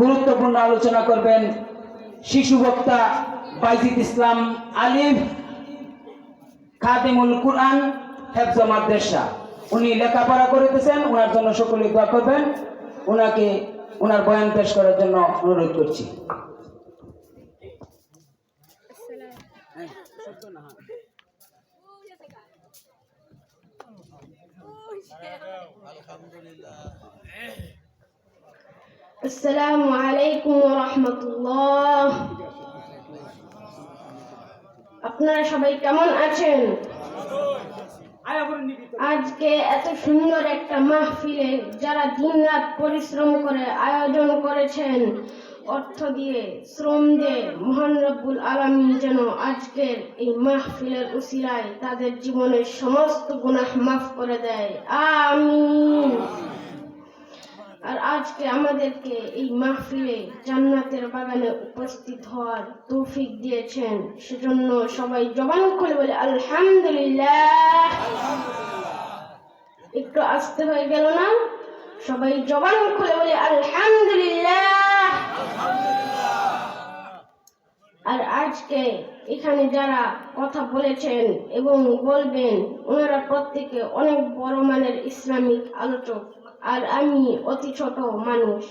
গুরুত্বপূর্ণ আলোচনা করবেন শিশু বক্তা বাইজিদ ইসলাম আলিফ খাদিমুল কুরআন হেফজ মাদ্রাসা। উনি লেখাপড়া করিতেছেন ওনার জন্য সকলে দোয়া করবেন। ওনাকে ওনার বয়ান পেশ করার জন্য অনুরোধ করছি। আসসালামু আলাইকুম রহমতুল্লাহ। আপনারা সবাই কেমন আছেন? আজকে এত সুন্দর একটা মাহফিলে যারা দিনরাত পরিশ্রম করে আয়োজন করেছেন, অর্থ দিয়ে শ্রম দিয়ে মহান রব্বুল আলমিন যেন আজকের এই মাহফিলের উসিলায় তাদের জীবনের সমস্ত গুনাহ মাফ করে দেয়। আমিন। আর আজকে আমাদেরকে এই মাহফিলে জান্নাতের বাগানে উপস্থিত হওয়ার তৌফিক দিয়েছেন। সেজন্য সবাই জবান খুলে বলে আলহামদুলিল্লাহ। একটু আসতে হয়ে গেল না? সবাই জবান খুলে বলে আলহামদুলিল্লাহ। আর আজকে এখানে যারা কথা বলেছেন এবং বলবেন ওনারা প্রত্যেকে অনেক বড় মানের ইসলামিক আলোচক। আর আমি অতি ছোট মানুষ।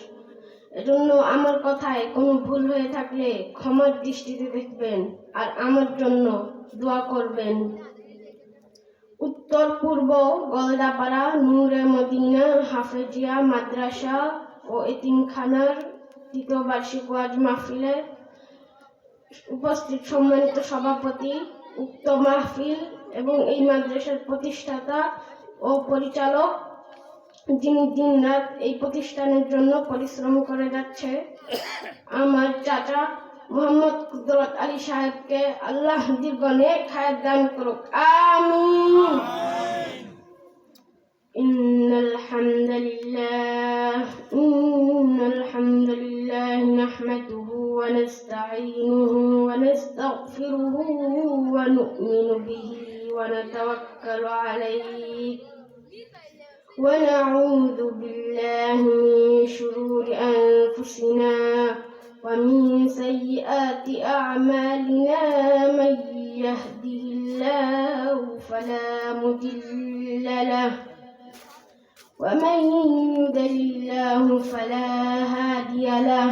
এজন্য আমার কথায় কোনো ভুল হয়ে থাকলে ক্ষমার দৃষ্টিতে দেখবেন আর আমার জন্য দোয়া করবেন। উত্তর পূর্ব গলদাপাড়া, নূরে মদিনা, হাফেজিয়া, মাদ্রাসা ও এতিমখানার তৃতীয় বার্ষিক ওয়াজ মাহফিলে উপস্থিত সম্মানিত সভাপতি, উক্ত মাহফিল এবং এই মাদ্রাসার প্রতিষ্ঠাতা ও পরিচালক যিনি দিন রাত এই প্রতিষ্ঠানের জন্য পরিশ্রম করে যাচ্ছে আমার চাচা মোহাম্মদ কুদরত আলী সাহেবকে আল্লাহ দীর্ঘনে খায়ের দান করুক আমিন إن الحمد لله إن الحمد لله نحمده ونستعينه ونستغفره ونؤمن به ونتوكل عليه ونعوذ بالله من شرور أنفسنا ومن سيئات أعمالنا من يهده الله فلا مضل له ومن يضلل الله فلا هادي له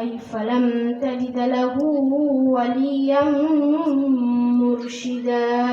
أي فلم تجد له وليا مرشدا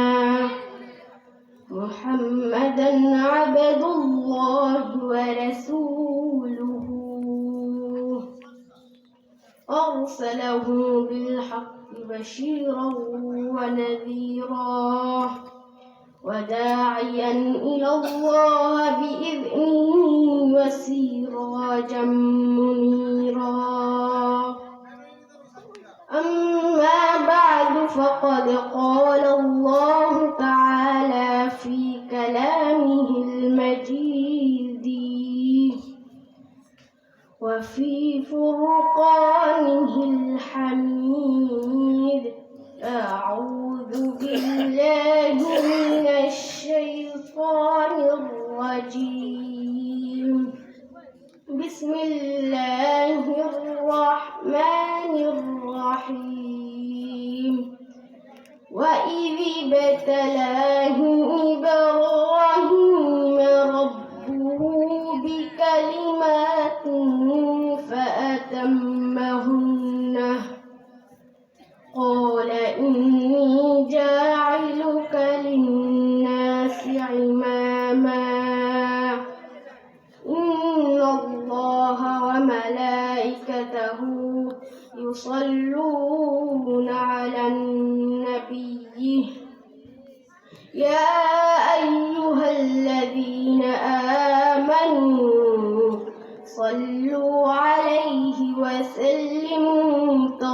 محمدا عبد الله ورسوله. أرسله بالحق بشيرا ونذيرا وداعيا إلى الله بإذنه وسيراجا منيرا. أما بعد فقد قال الله وفي فرقانه الحميد. أعوذ بالله من الشيطان الرجيم. بسم الله الرحمن الرحيم. وإذ ابتلاه إبراهيم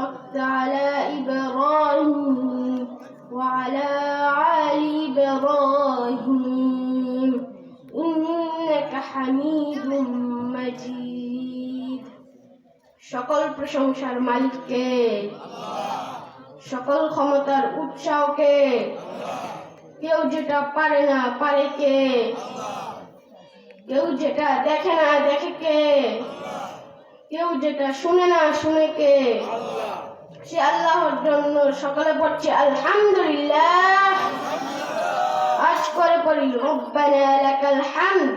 باركت على إبراهيم وعلى آل إبراهيم إنك حميد مجيد সকল প্রশংসার মালিককে সকল ক্ষমতার উৎসাহকে কেউ যেটা পারে না পারে কে কেউ যেটা দেখে না দেখে কে কেউ যেটা শুনে না শুনে কে সে আল্লাহর জন্য সকালে পড়ছে আলহামদুলিল্লাহ আজ করে পড়ি রব্বানা লাকাল হামদ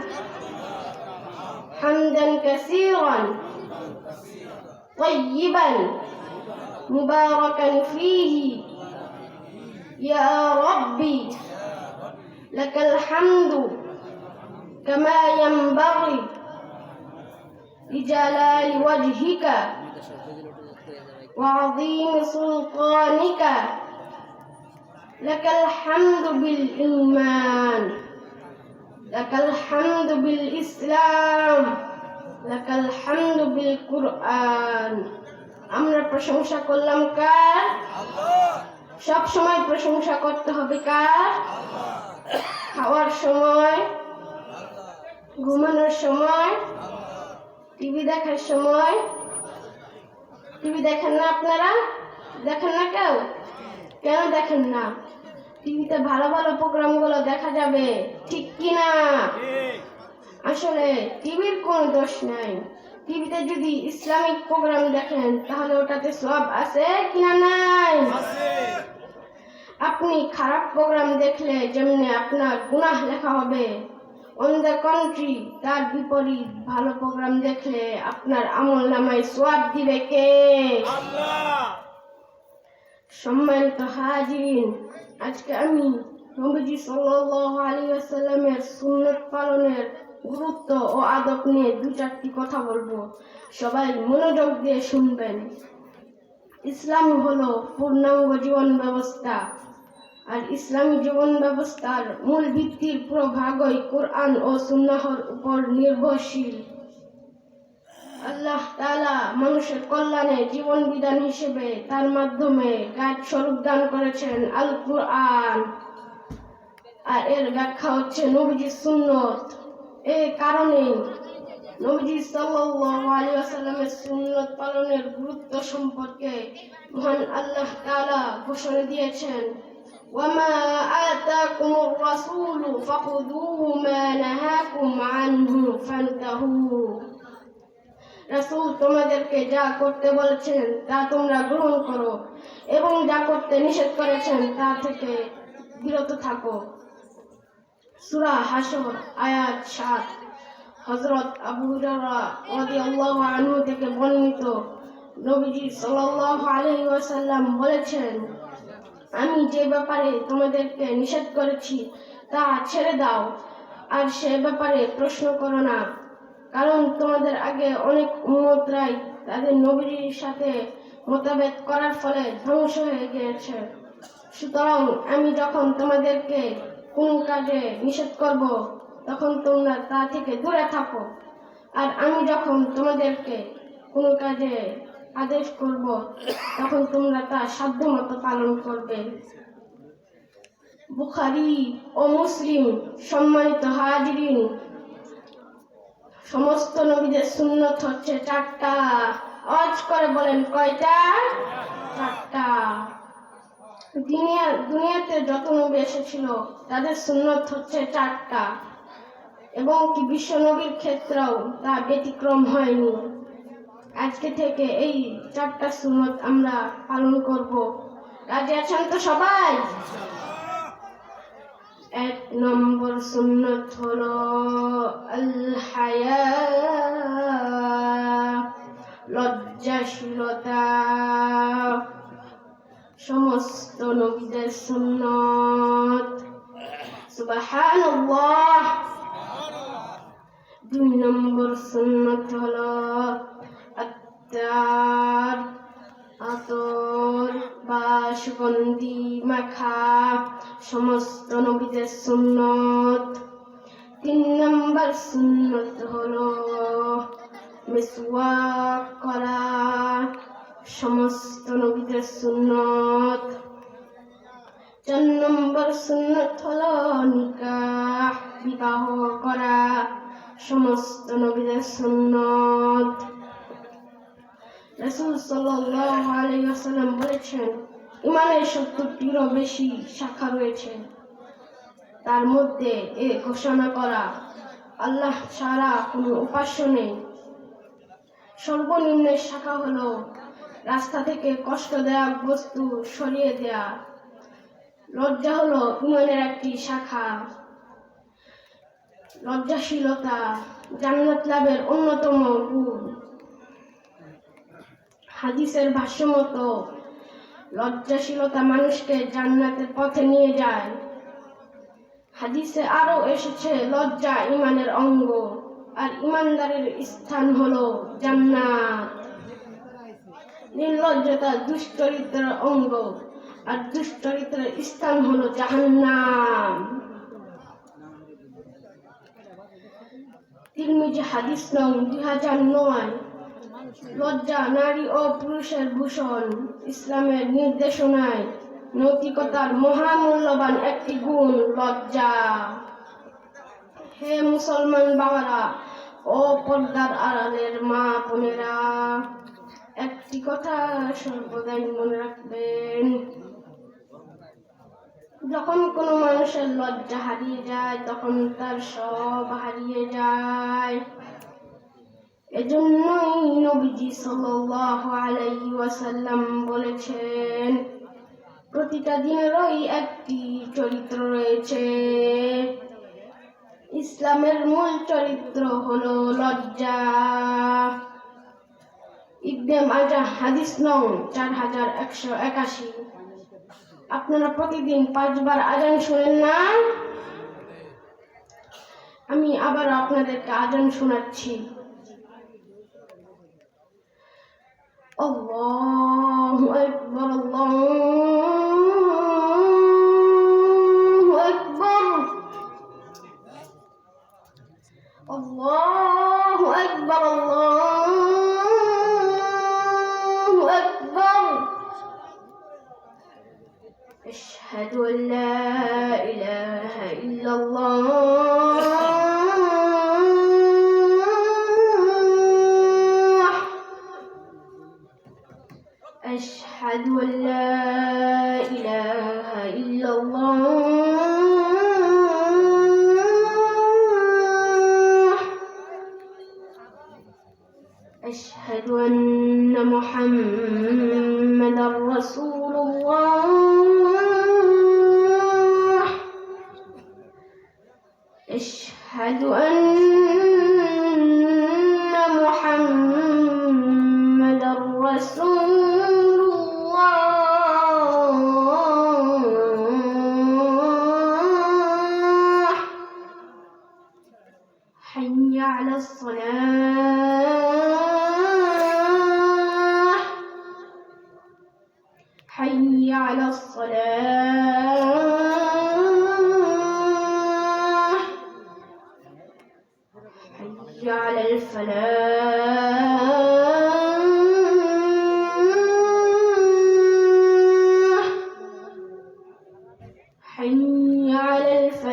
হামদান কাসীরান طيبا مباركا فيه يا ربي لك الحمد كما ينبغي لجلال وجهك وعظيم سلطانك لك الحمد بالإيمان لك الحمد بالإسلام لك الحمد بالقرآن আমরা প্রশংসা করলাম কার সব সময় প্রশংসা করতে হবে কার খাওয়ার সময় ঘুমানোর সময় টিভি দেখার সময়। টিভি দেখেন না আপনারা? দেখেন না কেউ? কেন দেখেন না? টিভিতে ভালো ভালো প্রোগ্রামগুলো দেখা যাবে। ঠিক কি না আসলে টিভির কোনো দোষ নাই। টিভিতে যদি ইসলামিক প্রোগ্রাম দেখেন তাহলে ওটাতে সব আছে কিনা নাই? আপনি খারাপ প্রোগ্রাম দেখলে যেমনি আপনার গুনাহ লেখা হবে। অন দ্য কান্ট্রি তার বিপরীত ভালো প্রোগ্রাম দেখলে আপনার আমল নামায় সোয়াব দিবে কে? সম্মানিত হাজিরিন আজকে আমি নবীজি সাল্লাল্লাহু আলাইহি ওয়াসাল্লামের সুন্নত পালনের গুরুত্ব ও আদব নিয়ে দু চারটি কথা বলব। সবাই মনোযোগ দিয়ে শুনবেন। ইসলাম হলো পূর্ণাঙ্গ জীবন ব্যবস্থা। আর ইসলামী জীবন ব্যবস্থার মূল ভিত্তির পুরো ভাগই কোরআন ও সুন্নাহর উপর নির্ভরশীল। আল্লাহ তাআলা মানুষের কল্যাণে জীবন বিধান হিসেবে তার মাধ্যমে গাছ স্বরূপ দান করেছেন আল কুরআন আর এর ব্যাখ্যা হচ্ছে নবীজি সুন্নত। এই কারণে নবীজি ওয়াসাল্লামের সুন্নত পালনের গুরুত্ব সম্পর্কে মহান আল্লাহ তালা ঘোষণা দিয়েছেন। ওয়ামা আতাকুমুর রাসূলু ফাখুযুহু মা নাহাকুম আনহু ফান্তাহু রাসূল তোমাদেরকে যা করতে বলেছেন তা তোমরা গ্রহণ করো এবং যা করতে নিষেধ করেছেন, তা থেকে বিরত থাকো। সূরা হাসর আয়াত সাত। হযরত আবু রাদিয়াল্লাহু আনহু থেকে বর্ণিত নবীজি সাল্লাল্লাহু আলাইহি ওয়াসাল্লাম বলেছেন আমি যে ব্যাপারে তোমাদেরকে নিষেধ করেছি, তা ছেড়ে দাও। আর সে ব্যাপারে প্রশ্ন করো না, কারণ তোমাদের আগে অনেক উম্মতরাই তাদের নবীর সাথে মোতাবেক করার ফলে ধ্বংস হয়ে গিয়েছে। সুতরাং আমি যখন তোমাদেরকে কোনো কাজে নিষেধ করব, তখন তোমরা তা থেকে দূরে থাকো। আর আমি যখন তোমাদেরকে কোনো কাজে আদেশ করব, তখন তোমরা তা সাধ্যমতো পালন করবে। বুখারি ও মুসলিম সম্মানিত হাজরিন, সমস্ত নবীদের সুন্নত হচ্ছে চারটা। অজ করে বলেন, কয়টা? চারটা। দুনিয়া দুনিয়াতে যত নবী এসেছিল, তাদের সুন্নত হচ্ছে চারটা। এবং কি বিশ্ব নবীর ক্ষেত্রেও তা ব্যতিক্রম হয়নি। আজকে থেকে এই চারটা সুন্নত আমরা পালন করব। রাজি আছেন তো সবাই? এক নম্বর সুন্নত হলো লজ্জাশীলতা। সমস্ত নবীদের সুন্নত। সুবহানাল্লাহ। দুই নম্বর সুন্নত হলো আত্মার আতর বা সুগন্ধি মাখা, সমস্ত নবীদের সুন্নত। তিন নম্বর সুন্নত হলো মিসওয়াক করা, সমস্ত নবীদের সুন্নত। চার নম্বর সুন্নত হলো নিকাহ, বিবাহ করা সমস্ত নবীদের সুন্নত বলেছেন ইমানের সত্তরটিরও বেশি শাখা রয়েছে তার মধ্যে এ ঘোষণা করা আল্লাহ ছাড়া কোনো উপাস্য নেই সর্বনিম্নের শাখা হলো রাস্তা থেকে কষ্ট দেয়া বস্তু সরিয়ে দেয়া লজ্জা হলো ইমানের একটি শাখা লজ্জাশীলতা জান্নাত লাভের অন্যতম গুণ। হাদিসের ভাষ্য মতো লজ্জাশীলতা মানুষকে জান্নাতের পথে নিয়ে যায়। হাদিসে আরও এসেছে, লজ্জা ইমানের অঙ্গ, আর ইমানদারের স্থান হলো জান্নাত। নির্লজ্জতা দুশ্চরিত্রের অঙ্গ, আর দুশ্চরিত্রের স্থান হলো জাহান্নাম। তিরমিজি হাদিস নং দুই হাজার নয়। লজ্জা, নারী ও পুরুষের ভূষণ, ইসলামের নির্দেশনায় নৈতিকতার মহামূল্যবান একটি গুণ, লজ্জা। হে মুসলমান বাবারা, ও পর্দার আড়ালের মা বোনেরা, একটি কথা সর্বদাই মনে রাখবেন। যখন কোনো মানুষের লজ্জা হারিয়ে যায়, তখন তার সব হারিয়ে যায়। এজন্যই নবীজি সাল্লাল্লাহু আলাইহি ওয়াসাল্লাম বলেছেন, প্রতিটা দিনেরই একটি চরিত্র রয়েছে। ইসলামের মূল চরিত্র হলো লজ্জা। ইবনে মাজা হাদিস নং চার হাজার একশো একাশি। আপনারা প্রতিদিন পাঁচবার আজান শোনেন না আমি আবার আপনাদেরকে আজান শোনাচ্ছি الله أكبر الله أكبر الله أشهد أن لا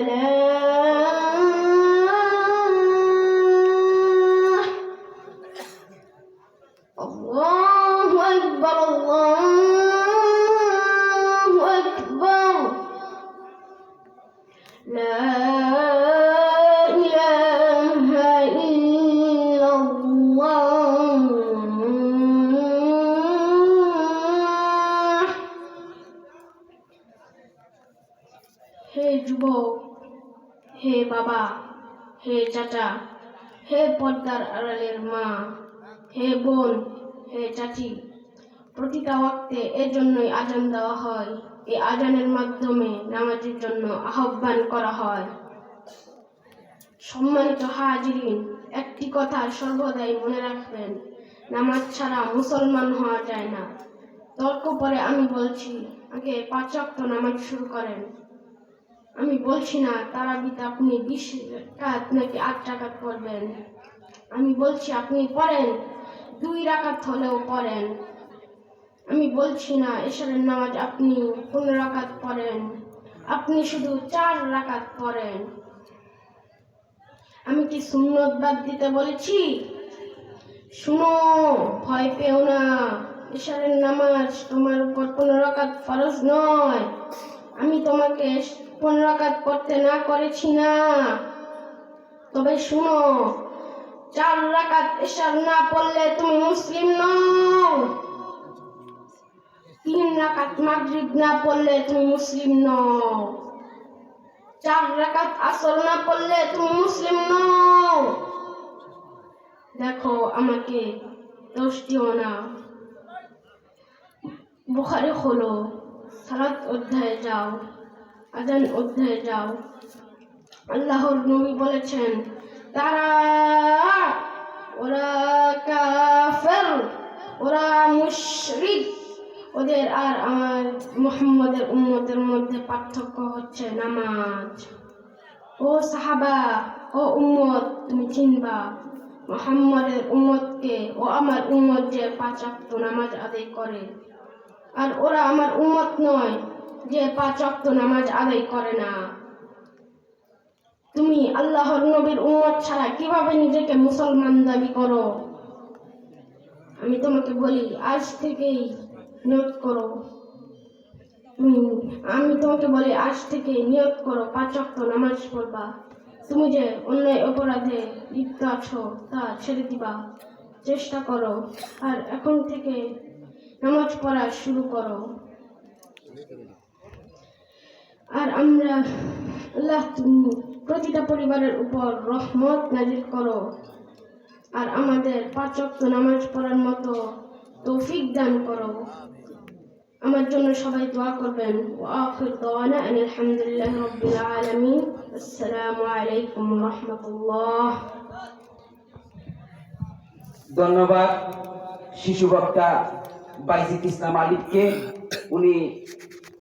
Öyle বাবা হে চাচা, হে পর্দার আড়ালের মা, হে বোন, হে চাচি, প্রতিটা ওয়াক্তে এর জন্যই আজান দেওয়া হয়। এই আজানের মাধ্যমে নামাজের জন্য আহ্বান করা হয়। সম্মানিত হাজিরিন, একটি কথা সর্বদাই মনে রাখবেন, নামাজ ছাড়া মুসলমান হওয়া যায় না। তর্ক পরে আমি বলছি, আগে পাঁচ নামাজ শুরু করেন। আমি বলছি না তারাবিতে আপনি বিশ রাকাত নাকি আট রাকাত পড়বেন আমি বলছি, আপনি পড়েন দুই রাকাত হলেও পড়েন আমি বলছি না, এশারের নামাজ আপনি পনেরো রাকাত পড়েন আপনি শুধু চার রাকাত পড়েন আমি কি সুন্নত বাদ দিতে বলেছি? শুনো, ভয় পেও না, এশারের নামাজ তোমার উপর পনেরো রাকাত ফরজ নয়। আমি তোমাকে পনেরো পড়তে না করেছি না। তবে শুনো, চার রাকাত এশার না পড়লে তুমি মুসলিম নও। তিন রাকাত মাগরিব না পড়লে তুমি মুসলিম নও। চার রাকাত আসর না পড়লে তুমি মুসলিম নও। দেখো আমাকে দোষ দিও না। বুখারে হলো, সালাত অধ্যায়ে যাও। আজান অধ্যায়ে যাও। আল্লাহর নবী বলেছেন, তারা, ওরা কাফের, ওরা মুশরিক। ওদের আর আমার মুহাম্মদের উম্মতের মধ্যে পার্থক্য হচ্ছে নামাজ। ও সাহাবা, ও উম্মত, তুমি চিনবা, মুহাম্মদের উম্মতকে ও আমার উম্মত যে পাঁচ নামাজ আদায় করে। আর ওরা আমার উম্মত নয় যে পাঁচ ওয়াক্ত নামাজ আদায় করে না। তুমি আল্লাহর নবীর উম্মত ছাড়া কীভাবে নিজেকে মুসলমান দাবি করো? আমি তোমাকে বলি, আজ থেকেই নিয়ত করো। আমি তোমাকে বলি, আজ থেকে নিয়ত করো, পাঁচ ওয়াক্ত নামাজ পড়বা। তুমি যে অন্যায় অপরাধে লিপ্ত আছো, তা ছেড়ে দিবা। চেষ্টা করো, আর এখন থেকে নামাজ পড়া শুরু করো। আর আমরা আল্লাহ প্রতিটা পরিবারের উপর রহমত নাজির করো। আর আমাদের পাঁচ ওয়াক্ত নামাজ পড়ার মতো তৌফিক দান করো। আমার জন্য সবাই দোয়া করবেন। ওয়াখির দাওয়ানা আলহামদুলিল্লাহ রাব্বিল আলামিন। আসসালামু আলাইকুম রাহমাতুল্লাহ। ধন্যবাদ শিশু বক্তা বাইজিত ইসলাম আলিফকে উনি